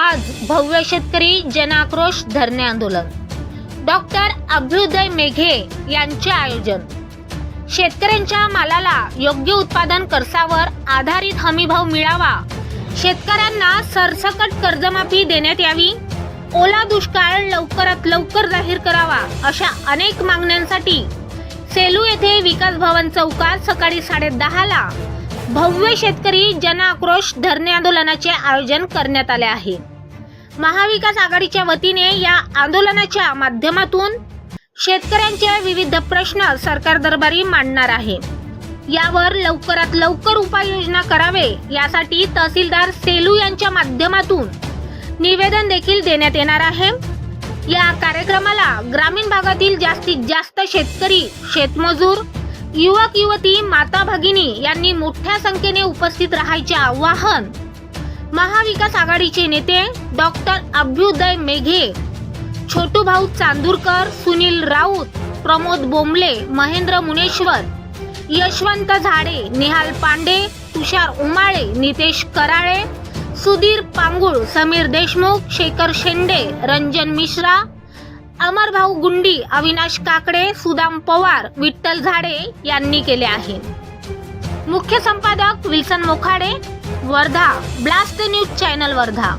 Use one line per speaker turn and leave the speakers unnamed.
आज भव्य शेतकरी जनाक्रोश धरणे आंदोलन. डॉक्टर अभ्युदय मेघे यांचे आयोजन. शेतकऱ्यांच्या मालाला योग्य उत्पादन खर्चावर आधारित हमीभाव मिळावा. शेतकऱ्यांना सरसकट कर्जमाफी देण्यात यावी. ओला दुष्काळ लवकरात लवकर जाहीर करावा अशा अनेक मागण्यांसाठी सेलू येथे विकास भवन चौकात सकाळी साडे भव्य शेतकरी जनआक्रोश धरणे आंदोलनाचे आयोजन करण्यात आले आहे. महाविकास आघाडीच्या वतीने या आंदोलनाच्या माध्यमातून शेतकऱ्यांचे विविध प्रश्न सरकार दरबारी मांडणार आहे. यावर लवकरात लवकर उपाययोजना करावे यासाठी तहसीलदार सेलू यांच्या माध्यमातून निवेदन देखील देण्यात येणार आहे. या कार्यक्रमाला ग्रामीण भागातील जास्तीत जास्त शेतकरी शेतमजूर युवक युवती माता भगिनी यांनी मोठ्या संख्येने उपस्थित राहायचे आवाहन महाविकास आघाडीचे नेते डॉक्टर अभ्युदय मेघे छोटू भाऊ चांदूरकर सुनील राऊत प्रमोद बोंबले महेंद्र मुनेश्वर यशवंत झाडे निहाल पांडे तुषार उमाळे नितेश कराळे सुधीर पांगुळ समीर देशमुख शेखर शेंडे रंजन मिश्रा अमरभाऊ गुंडी अविनाश काकडे सुदाम पवार विठ्ठल झाडे यांनी केले आहे. मुख्य संपादक Wilson Mokhade Wardha blast news channel Wardha.